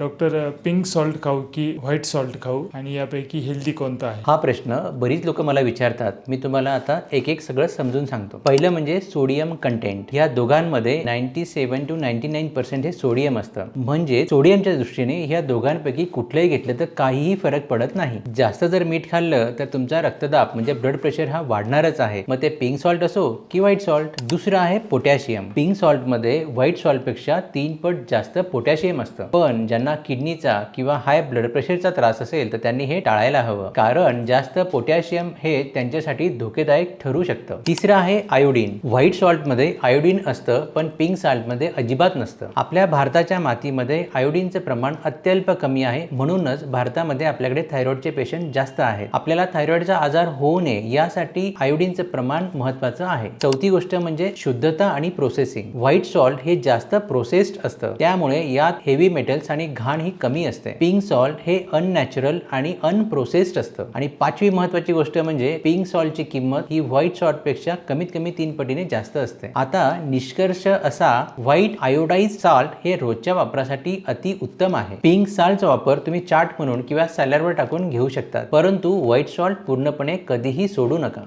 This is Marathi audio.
डॉक्टर पिंक सॉल्ट खाऊ की व्हाईट सॉल्ट खाऊ? आणि यापैकी हेल्दी कोणतं आहे? हा प्रश्न बरीच लोक मला विचारतात. मी तुम्हाला आता एक एक सगळं समजून सांगतो. पहिलं म्हणजे सोडियम कंटेंट. या दोघांमध्ये ninety seven to ninety nine percent हे सोडियम असतं. म्हणजे सोडियमच्या दृष्टीने ह्या दोघांपैकी कुठलंही घेतलं तर काहीही फरक पडत नाही. जास्त जर मीठ खाल्लं तर तुमचा रक्तदाब म्हणजे ब्लड प्रेशर हा वाढणारच आहे. मग ते पिंक सॉल्ट असो की व्हाईट सॉल्ट. दुसरं आहे पोटॅशियम. पिंक सॉल्टमध्ये व्हाईट सॉल्टपेक्षा तीन पट जास्त पोटॅशियम असतं. पण ज्यांना किडनीचा किंवा हाय ब्लड प्रेशरचा त्रास असेल तर त्यांनी हे टाळायला हवं. कारण जास्त पोटॅशियम हे त्यांच्यासाठी धोकेदायक ठरू शकतं. तिसरं आहे आयोडीन व्हाईट सॉल्टमध्ये आयोडीन असतं पण पिंक सॉल्टमध्ये अजिबात नसतं. आपल्या भारताच्या मातीमध्ये आयोडीनचं प्रमाण अत्यल्प कमी आहे म्हणूनच भारतामध्ये आपल्याकडे थायरॉइडचे पेशंट जास्त आहे आपल्याला थायरॉइडचा आजार होऊ नये यासाठी आयोडीनचं प्रमाण महत्वाचं आहे. चौथी गोष्ट म्हणजे शुद्धता आणि प्रोसेसिंग व्हाईट सॉल्ट हे जास्त प्रोसेस्ड असतं. त्यामुळे यात हेवी मेटल्स आणि घाण ही कमी असते. पिंक सॉल्ट हे अननॅचरल आणि अनप्रोसेस्ड असतं. आणि पाचवी महत्वाची गोष्ट म्हणजे पिंक सॉल्टची किंमत ही व्हाईट सॉल्टपेक्षा कमीत कमी तीन पटीने जास्त असते. आता निष्कर्ष असा व्हाईट आयोडाईज सॉल्ट हे रोजच्या वापरासाठी अति उत्तम आहे. पिंक सॉल्टचा वापर तुम्ही चाट म्हणून किंवा सॅलडवर टाकून घेऊ शकता. परंतु व्हाईट सॉल्ट पूर्णपणे कधीही सोडू नका.